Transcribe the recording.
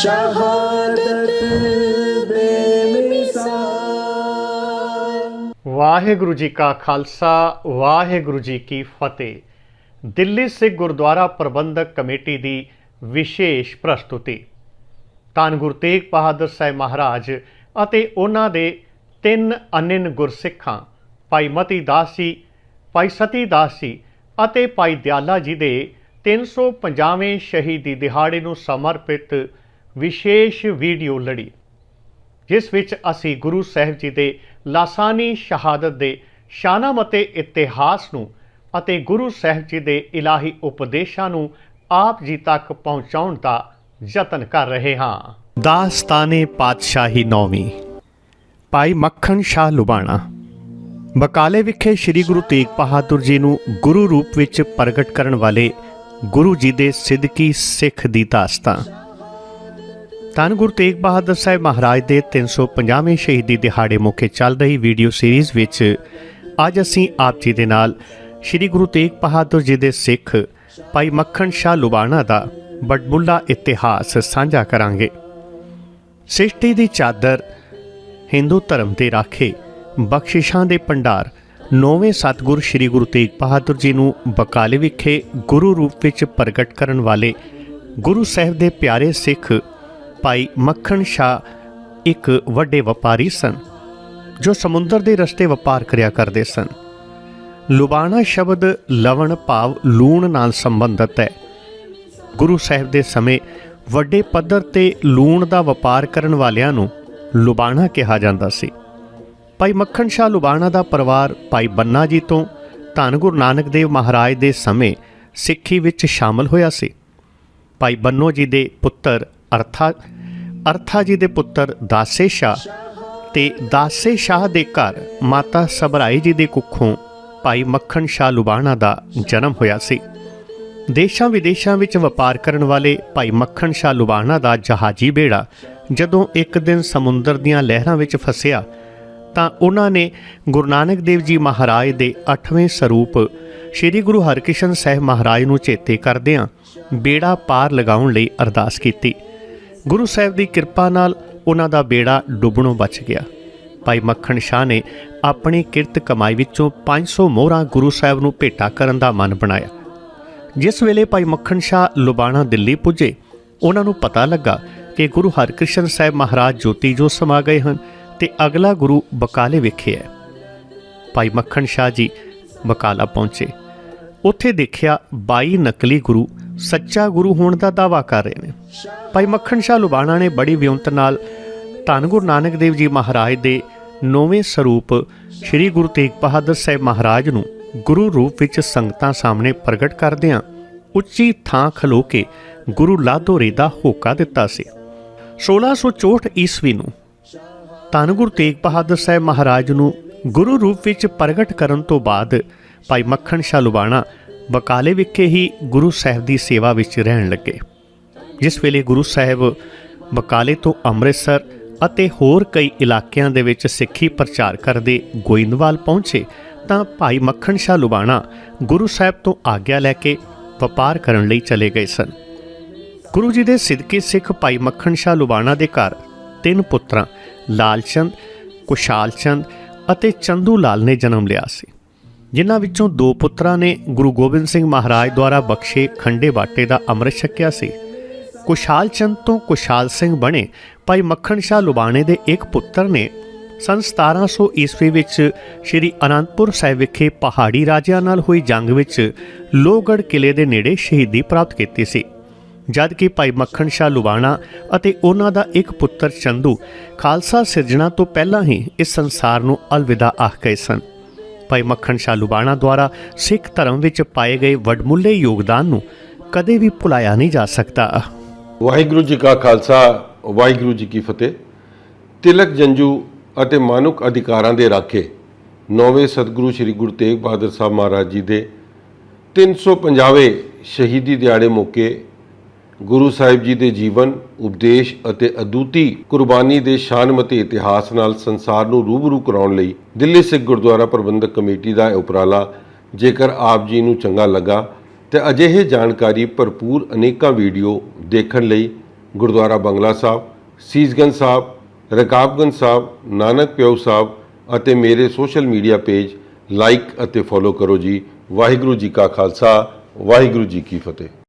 ਸ਼ਹਾਦਤ ਬੇਮਿਸਾਲ ਵਾਹਿਗੁਰੂ ਜੀ ਕਾ ਖਾਲਸਾ, ਵਾਹਿਗੁਰੂ ਜੀ ਕੀ ਫਤਿਹ। ਦਿੱਲੀ ਸਿੱਖ ਗੁਰਦੁਆਰਾ ਪ੍ਰਬੰਧਕ ਕਮੇਟੀ ਦੀ ਵਿਸ਼ੇਸ਼ ਪ੍ਰਸਤੁਤੀ। ਧੰਨ ਗੁਰੂ ਤੇਗ ਬਹਾਦਰ ਸਾਹਿਬ ਮਹਾਰਾਜ ਅਤੇ ਉਹਨਾਂ ਦੇ ਤਿੰਨ ਅਨਿਨ ਗੁਰਸਿੱਖਾਂ, ਭਾਈ ਮਤੀ ਦਾਸ ਜੀ, ਭਾਈ ਸਤੀ ਦਾਸ ਜੀ ਅਤੇ ਭਾਈ ਦਿਆਲਾ ਜੀ ਦੇ 350ਵੇਂ ਸ਼ਹੀਦੀ ਦਿਹਾੜੇ ਨੂੰ ਸਮਰਪਿਤ ਵਿਸ਼ੇਸ਼ ਵੀਡੀਓ ਲੜੀ, ਜਿਸ ਵਿੱਚ ਅਸੀਂ ਗੁਰੂ ਸਾਹਿਬ ਜੀ ਦੇ ਲਾਸਾਨੀ ਸ਼ਹਾਦਤ ਦੇ ਸ਼ਾਨਮ ਅਤੇ ਇਤਿਹਾਸ ਨੂੰ ਅਤੇ ਗੁਰੂ ਸਾਹਿਬ ਜੀ ਦੇ ਇਲਾਹੀ ਉਪਦੇਸ਼ਾਂ ਨੂੰ ਆਪ ਜੀ ਤੱਕ ਪਹੁੰਚਾਉਣ ਦਾ ਯਤਨ ਕਰ ਰਹੇ ਹਾਂ। ਦਾਸਤਾਨੇ ਪਾਤਸ਼ਾਹੀ ਨੌਵੀਂ। ਭਾਈ ਮੱਖਣ ਸ਼ਾਹ ਲੁਬਾਣਾ, ਬਕਾਲੇ ਵਿਖੇ ਸ੍ਰੀ ਗੁਰੂ ਤੇਗ ਬਹਾਦਰ ਜੀ ਨੂੰ ਗੁਰੂ ਰੂਪ ਵਿੱਚ ਪ੍ਰਗਟ ਕਰਨ ਵਾਲੇ ਗੁਰੂ ਜੀ ਦੇ ਸਿੱਧਕੀ ਸਿੱਖ ਦੀ ਦਾਸਤਾਨ। ਧੰਨ ਗੁਰੂ ਤੇਗ ਬਹਾਦਰ ਸਾਹਿਬ ਮਹਾਰਾਜ ਦੇ 350ਵੇਂ ਸ਼ਹੀਦੀ ਦਿਹਾੜੇ ਮੌਕੇ ਚੱਲ ਰਹੀ ਵੀਡੀਓ ਸੀਰੀਜ਼ ਵਿੱਚ ਅੱਜ ਅਸੀਂ ਆਪ ਜੀ ਦੇ ਨਾਲ ਸ੍ਰੀ ਗੁਰੂ ਤੇਗ ਬਹਾਦਰ ਜੀ ਦੇ ਸਿੱਖ ਭਾਈ ਮੱਖਣ ਸ਼ਾਹ ਲੁਬਾਣਾ ਦਾ ਬਟਬੁੱਲਾ ਇਤਿਹਾਸ ਸਾਂਝਾ ਕਰਾਂਗੇ। ਸ੍ਰਿਸ਼ਟੀ ਦੀ ਚਾਦਰ ਹਿੰਦੂ ਧਰਮ ਦੇ ਰਾਖੇ, ਬਖਸ਼ਿਸ਼ਾਂ ਦੇ ਭੰਡਾਰ, ਨੌਵੇਂ ਸਤਿਗੁਰ ਸ੍ਰੀ ਗੁਰੂ ਤੇਗ ਬਹਾਦਰ ਜੀ ਨੂੰ ਬਕਾਲੇ ਵਿਖੇ ਗੁਰੂ ਰੂਪ ਵਿੱਚ ਪ੍ਰਗਟ ਕਰਨ ਵਾਲੇ ਗੁਰੂ ਸਾਹਿਬ ਦੇ ਪਿਆਰੇ ਸਿੱਖ ਭਾਈ ਮੱਖਣ ਸ਼ਾਹ ਇੱਕ ਵੱਡੇ ਵਪਾਰੀ ਸਨ, ਜੋ ਸਮੁੰਦਰ ਦੇ ਰਸਤੇ ਵਪਾਰ ਕਰਿਆ ਕਰਦੇ ਸਨ। ਲੁਬਾਣਾ ਸ਼ਬਦ ਲਵਣ ਭਾਵ ਲੂਣ ਨਾਲ ਸੰਬੰਧਿਤ ਹੈ। ਗੁਰੂ ਸਾਹਿਬ ਦੇ ਸਮੇਂ ਵੱਡੇ ਪੱਧਰ ਤੇ ਲੂਣ ਦਾ ਵਪਾਰ ਕਰਨ ਵਾਲਿਆਂ ਨੂੰ ਲੁਬਾਣਾ ਕਿਹਾ ਜਾਂਦਾ ਸੀ। ਭਾਈ ਮੱਖਣ ਸ਼ਾਹ ਲੁਬਾਣਾ ਦਾ ਪਰਿਵਾਰ ਭਾਈ ਬੰਨਾ ਜੀ ਤੋਂ ਧੰਨ ਗੁਰੂ ਨਾਨਕ ਦੇਵ ਮਹਾਰਾਜ ਦੇ ਸਮੇਂ ਸਿੱਖੀ ਵਿੱਚ ਸ਼ਾਮਲ ਹੋਇਆ ਸੀ। ਭਾਈ ਬੰਨੋ ਜੀ ਦੇ ਪੁੱਤਰ ਅਰਥਾ ਅਰਥਾ ਜੀ ਦੇ ਪੁੱਤਰ ਦਾਸੇ ਸ਼ਾਹ ਤੇ ਦਾਸੇ ਸ਼ਾਹ ਦੇ ਘਰ ਮਾਤਾ ਸਬਰਾਈ ਜੀ ਦੇ ਕੁੱਖੋਂ ਭਾਈ ਮੱਖਣ ਸ਼ਾਹ ਲੁਬਾਣਾ ਦਾ ਜਨਮ ਹੋਇਆ ਸੀ। ਦੇਸ਼ਾਂ ਵਿਦੇਸ਼ਾਂ ਵਿੱਚ ਵਪਾਰ ਕਰਨ ਵਾਲੇ ਭਾਈ ਮੱਖਣ ਸ਼ਾਹ ਲੁਬਾਣਾ ਦਾ ਜਹਾਜ਼ੀ ਬੇੜਾ ਜਦੋਂ ਇੱਕ ਦਿਨ ਸਮੁੰਦਰ ਦੀਆਂ ਲਹਿਰਾਂ ਵਿੱਚ ਫਸਿਆ, ਤਾਂ ਉਹਨਾਂ ਨੇ ਗੁਰੂ ਨਾਨਕ ਦੇਵ ਜੀ ਮਹਾਰਾਜ ਦੇ 8ਵੇਂ ਸਰੂਪ ਸ੍ਰੀ ਗੁਰੂ ਹਰਕ੍ਰਿਸ਼ਨ ਸਾਹਿਬ ਮਹਾਰਾਜ ਨੂੰ ਚੇਤੇ ਕਰਦਿਆਂ ਬੇੜਾ ਪਾਰ ਲਗਾਉਣ ਲਈ ਅਰਦਾਸ ਕੀਤੀ। ਗੁਰੂ ਸਾਹਿਬ ਦੀ ਕਿਰਪਾ ਨਾਲ ਉਹਨਾਂ ਦਾ ਬੇੜਾ ਡੁੱਬਣੋਂ ਬਚ ਗਿਆ। ਭਾਈ ਮੱਖਣ ਸ਼ਾਹ ਨੇ ਆਪਣੀ ਕਿਰਤ ਕਮਾਈ ਵਿੱਚੋਂ 500 ਮੋਹਰਾਂ ਗੁਰੂ ਸਾਹਿਬ ਨੂੰ ਭੇਟਾ ਕਰਨ ਦਾ ਮਨ ਬਣਾਇਆ। ਜਿਸ ਵੇਲੇ ਭਾਈ ਮੱਖਣ ਸ਼ਾਹ ਲੁਬਾਣਾ ਦਿੱਲੀ ਪੁੱਜੇ, ਉਹਨਾਂ ਨੂੰ ਪਤਾ ਲੱਗਾ ਕਿ ਗੁਰੂ ਹਰਕ੍ਰਿਸ਼ਨ ਸਾਹਿਬ ਮਹਾਰਾਜ ਜੋਤੀ ਜੋ ਸਮਾ ਗਏ ਹਨ ਤੇ ਅਗਲਾ ਗੁਰੂ ਬਕਾਲੇ ਵਿਖੇ ਹੈ। ਭਾਈ ਮੱਖਣ ਸ਼ਾਹ ਜੀ ਬਕਾਲਾ ਪਹੁੰਚੇ। ਉੱਥੇ ਦੇਖਿਆ 22 ਨਕਲੀ ਗੁਰੂ ਸੱਚਾ ਗੁਰੂ ਹੋਣ ਦਾ ਦਾਵਾ ਕਰ ਰਹੇ ਨੇ। ਭਾਈ ਮੱਖਣ ਸ਼ਾਹ ਲੁਬਾਣਾ ਨੇ ਬੜੀ ਵਿਉਂਤ ਨਾਲ ਧੰਨ ਗੁਰੂ ਨਾਨਕ ਦੇਵ ਜੀ ਮਹਾਰਾਜ ਦੇ ਨੌਵੇਂ ਸਰੂਪ ਸ੍ਰੀ ਗੁਰੂ ਤੇਗ ਬਹਾਦਰ ਸਾਹਿਬ ਮਹਾਰਾਜ ਨੂੰ ਗੁਰੂ ਰੂਪ ਵਿੱਚ ਸੰਗਤਾਂ ਸਾਹਮਣੇ ਪ੍ਰਗਟ ਕਰਦਿਆਂ ਉੱਚੀ ਥਾਂ ਖਲੋ ਕੇ ਗੁਰੂ ਲਾਧੋਰੇ ਦਾ ਹੋਕਾ ਦਿੱਤਾ ਸੀ। 1664 ਈਸਵੀ ਨੂੰ ਧੰਨ ਗੁਰੂ ਤੇਗ ਬਹਾਦਰ ਸਾਹਿਬ ਮਹਾਰਾਜ ਨੂੰ ਗੁਰੂ ਰੂਪ ਵਿੱਚ ਪ੍ਰਗਟ ਕਰਨ ਤੋਂ ਬਾਅਦ ਭਾਈ ਮੱਖਣ ਸ਼ਾਹ ਲੁਬਾਣਾ ਬਕਾਲੇ ਵਿਖੇ ਹੀ ਗੁਰੂ ਸਾਹਿਬ ਦੀ ਸੇਵਾ ਵਿੱਚ ਰਹਿਣ ਲੱਗੇ। ਜਿਸ ਵੇਲੇ ਗੁਰੂ ਸਾਹਿਬ ਬਕਾਲੇ ਤੋਂ ਅੰਮ੍ਰਿਤਸਰ ਅਤੇ ਹੋਰ ਕਈ ਇਲਾਕਿਆਂ ਦੇ ਵਿੱਚ ਸਿੱਖੀ ਪ੍ਰਚਾਰ ਕਰਦੇ ਗੋਇੰਦਵਾਲ ਪਹੁੰਚੇ, ਤਾਂ ਭਾਈ ਮੱਖਣ ਸ਼ਾਹ ਲੁਬਾਣਾ ਗੁਰੂ ਸਾਹਿਬ ਤੋਂ ਆਗਿਆ ਲੈ ਕੇ ਵਪਾਰ ਕਰਨ ਲਈ ਚਲੇ ਗਏ ਸਨ। ਗੁਰੂ ਜੀ ਦੇ ਸਿੱਧਕੇ ਸਿੱਖ ਭਾਈ ਮੱਖਣ ਸ਼ਾਹ ਲੁਬਾਣਾ ਦੇ ਘਰ ਤਿੰਨ ਪੁੱਤਰਾਂ, ਲਾਲਚੰਦ ਕੁਸ਼ਾਲ ਚੰਦ ਅਤੇ ਚੰਦੂ ਲਾਲ ਨੇ ਜਨਮ ਲਿਆ ਸੀ। ਜਿਨ੍ਹਾਂ ਵਿੱਚੋਂ ਦੋ ਪੁੱਤਰਾਂ ਨੇ ਗੁਰੂ ਗੋਬਿੰਦ ਸਿੰਘ ਮਹਾਰਾਜ ਦੁਆਰਾ ਬਖਸ਼ੇ ਖੰਡੇ ਬਾਟੇ ਦਾ ਅੰਮ੍ਰਿਤ ਛਕਿਆ ਸੀ। ਕੁਸ਼ਾਲ ਚੰਦ ਤੋਂ ਕੁਸ਼ਾਲ ਸਿੰਘ ਬਣੇ ਭਾਈ ਮੱਖਣ ਸ਼ਾਹ ਲੁਬਾਣੇ ਦੇ ਇੱਕ ਪੁੱਤਰ ਨੇ ਸਨ 1700 ਈਸਵੀ ਵਿੱਚ ਸ੍ਰੀ ਅਨੰਦਪੁਰ ਸਾਹਿਬ ਵਿਖੇ ਪਹਾੜੀ ਰਾਜਿਆਂ ਨਾਲ ਹੋਈ ਜੰਗ ਵਿੱਚ ਲੋਹਗੜ੍ਹ ਕਿਲੇ ਦੇ ਨੇੜੇ ਸ਼ਹੀਦੀ ਪ੍ਰਾਪਤ ਕੀਤੀ ਸੀ। ਜਦ ਕਿ ਭਾਈ ਮੱਖਣ ਸ਼ਾਹ ਲੁਬਾਣਾ ਅਤੇ ਉਹਨਾਂ ਦਾ ਇੱਕ ਪੁੱਤਰ ਚੰਦੂ ਖਾਲਸਾ ਸਿਰਜਣਾ ਤੋਂ ਪਹਿਲਾਂ ਹੀ ਇਸ ਸੰਸਾਰ ਨੂੰ ਅਲਵਿਦਾ ਆਖ ਗਏ ਸਨ। ਭਾਈ ਮੱਖਣ ਸ਼ਾਹ ਲੁਬਾਣਾ ਦੁਆਰਾ ਸਿੱਖ ਧਰਮ ਵਿੱਚ ਪਾਏ ਗਏ ਵੱਡਮੁੱਲੇ ਯੋਗਦਾਨ ਨੂੰ ਕਦੇ ਵੀ ਭੁਲਾਇਆ ਨਹੀਂ ਜਾ ਸਕਦਾ। ਵਾਹਿਗੁਰੂ ਜੀ ਕਾ ਖਾਲਸਾ, ਵਾਹਿਗੁਰੂ ਜੀ ਕੀ ਫਤਿਹ। ਤਿਲਕ ਜੰਜੂ ਅਤੇ ਮਾਨੁਕ ਅਧਿਕਾਰਾਂ ਦੇ ਰਾਖੇ ਨੌਵੇਂ ਸਤਿਗੁਰੂ ਸ੍ਰੀ ਗੁਰੂ ਤੇਗ ਬਹਾਦਰ ਸਾਹਿਬ ਮਹਾਰਾਜ ਜੀ ਦੇ 350ਵੇਂ ਸ਼ਹੀਦੀ ਦਿਹਾੜੇ ਮੌਕੇ ਗੁਰੂ ਸਾਹਿਬ ਜੀ ਦੇ ਜੀਵਨ, ਉਪਦੇਸ਼ ਅਤੇ ਅਦੁੱਤੀ ਕੁਰਬਾਨੀ ਦੇ ਸ਼ਾਨਮਤੀ ਇਤਿਹਾਸ ਨਾਲ ਸੰਸਾਰ ਨੂੰ ਰੂਬਰੂ ਕਰਾਉਣ ਲਈ ਦਿੱਲੀ ਸਿੱਖ ਗੁਰਦੁਆਰਾ ਪ੍ਰਬੰਧਕ ਕਮੇਟੀ ਦਾ ਇਹ ਉਪਰਾਲਾ ਜੇਕਰ ਆਪ ਜੀ ਨੂੰ ਚੰਗਾ ਲੱਗਾ ਤੇ ਅਜਿਹੇ ਜਾਣਕਾਰੀ ਭਰਪੂਰ ਅਨੇਕਾਂ ਵੀਡੀਓ ਦੇਖਣ ਲਈ ਗੁਰਦੁਆਰਾ ਬੰਗਲਾ ਸਾਹਿਬ, ਸੀਸਗੰਜ ਸਾਹਿਬ, ਰਕਾਬਗੰਜ ਸਾਹਿਬ, ਨਾਨਕ ਪਿਓ ਸਾਹਿਬ ਅਤੇ ਮੇਰੇ ਸੋਸ਼ਲ ਮੀਡੀਆ ਪੇਜ ਲਾਈਕ ਅਤੇ ਫੋਲੋ ਕਰੋ ਜੀ। ਵਾਹਿਗੁਰੂ ਜੀ ਕਾ ਖਾਲਸਾ, ਵਾਹਿਗੁਰੂ ਜੀ ਕੀ ਫਤਿਹ।